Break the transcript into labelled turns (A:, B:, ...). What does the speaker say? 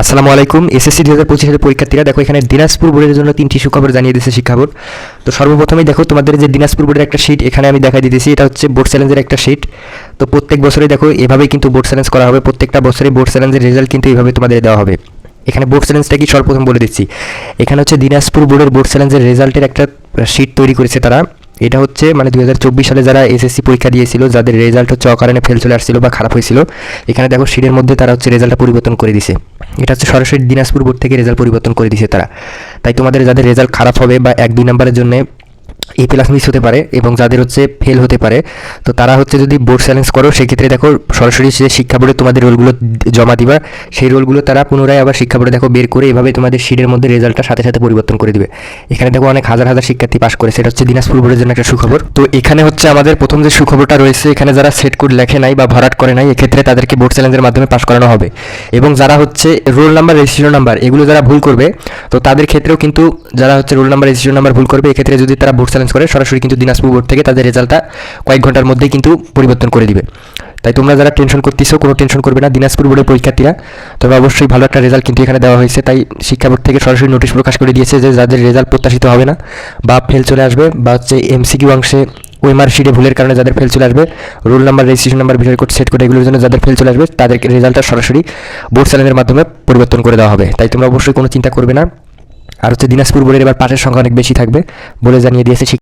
A: আসসালামু আলাইকুম, এসএসসি দু হাজার পঁচিশের পরীক্ষার্থীরা, দেখো এখানে দিনাজপুর বোর্ডের জন্য তিনটি সুখবর জানিয়ে দিয়েছে শিক্ষা বোর্ড তো সর্বপ্রথমেই দেখো, তোমাদের যে দিনাজপুর বোর্ডের একটা শিট এখানে আমি দেখাই দিতেছি, এটা হচ্ছে বোর্ড চ্যালেঞ্জের একটা শিট তো প্রত্যেক বছরে দেখো, এভাবেই কিন্তু বোর্ড চ্যালেঞ্জ করা হবে, প্রত্যেকটা বছরে বোর্ড চ্যালেঞ্জের রেজাল্ট কিন্তু এইভাবে তোমাদের দেওয়া হবে। এখানে বোর্ড চ্যালেঞ্জটা কি সর্বপ্রথম বলে দিচ্ছি। এখানে হচ্ছে দিনাজপুর বোর্ডের বোর্ড চ্যালেঞ্জের রেজাল্টের একটা শিট তৈরি করেছে তারা। এটা হচ্ছে মানে দু হাজার চব্বিশ সালে যারা এসএসসি পরীক্ষা দিয়েছিল, যাদের রেজাল্ট হচ্ছে অকারণে ফেল চলে আসছিল বা খারাপ হয়েছিল, এখানে দেখো সিটের মধ্যে তারা হচ্ছে রেজাল্টটা পরিবর্তন করে দিছে। এটা হচ্ছে সরাসরি দিনাজপুর বোর্ড থেকে রেজাল্ট পরিবর্তন করে দিছে তারা। তাই তোমাদের যাদের রেজাল্ট খারাপ হবে বা এক, দুই নম্বরের জন্য এ প্লাস মিস হতে পারে এবং যাদের হচ্ছে ফেল হতে পারে, তো তারা হচ্ছে যদি বোর্ড চ্যালেঞ্জ করো, সেক্ষেত্রে দেখো সরাসরি যে শিক্ষা বোর্ডে তোমাদের রোলগুলো জমা দিবা। সেই রোলগুলো তারা পুনরায় আবার শিক্ষা বোর্ডে দেখো বের করে এভাবে তোমাদের শিটের মধ্যে রেজাল্টটা সাথে সাথে পরিবর্তন করে দিবে। এখানে দেখো অনেক হাজার হাজার শিক্ষার্থী পাশ করে সেটা হচ্ছে দিনাজপুর বোর্ডের জন্য একটা সুখবর। তো এখানে হচ্ছে আমাদের প্রথম যে সুখবরটা রয়েছে, এখানে যারা সেট কোড লেখে নাই বা ভরাট করে নাই, এক্ষেত্রে তাদেরকে বোর্ড চ্যালেঞ্জের মাধ্যমে পাশ করানো হবে। এবং যারা হচ্ছে রোল নাম্বার রেজিস্ট্রেশন নাম্বার এগুলো যারা ভুল করবে, তো তাদের ক্ষেত্রেও কিন্তু যারা হচ্ছে রোল নাম্বার রেজিস্ট্রেশন নাম্বার ভুল করবে, এক্ষেত্রে যদি তারা বোর্ড চ্যালেঞ্জ করে সরাসরি কিন্তু দিনাজপুর বোর্ড থেকে তাদের রেজাল্টটা কয়েক ঘণ্টার মধ্যেই কিন্তু পরিবর্তন করে দিবে। তাই তোমরা যারা টেনশন করতেছো, কোনো টেনশন করবে না, দিনাজপুর বোর্ডের পরীক্ষার্থীরা। তবে অবশ্যই ভালো একটা রেজাল্ট কিন্তু এখানে দেওয়া হয়েছে। তাই শিক্ষা বোর্ড থেকে সরাসরি নোটিশ প্রকাশ করে দিয়েছে যে যাদের রেজাল্ট প্রত্যাশিত হবে না বা ফেল চলে আসবে বা হচ্ছে এমসিকিউ অংশে ওই মার্কশিটে ভুলের কারণে যাদের ফেল চলে আসবে রোল নাম্বার রেজিস্ট্রেশন নাম্বার বিষয় কোড সেট করে এগুলোর জন্য যাদের ফেল চলে আসবে তাদেরকে রেজাল্টটা সরাসরি বোর্ড চ্যানেলের মাধ্যমে পরিবর্তন করে দেওয়া হবে। তাই তোমরা অবশ্যই কোনো চিন্তা করবে না। আর হচ্ছে দিনাজপুর বোর্ডের এবার পাশের সংখ্যা অনেক বেশি থাকবে বলে জানিয়ে দিয়েছে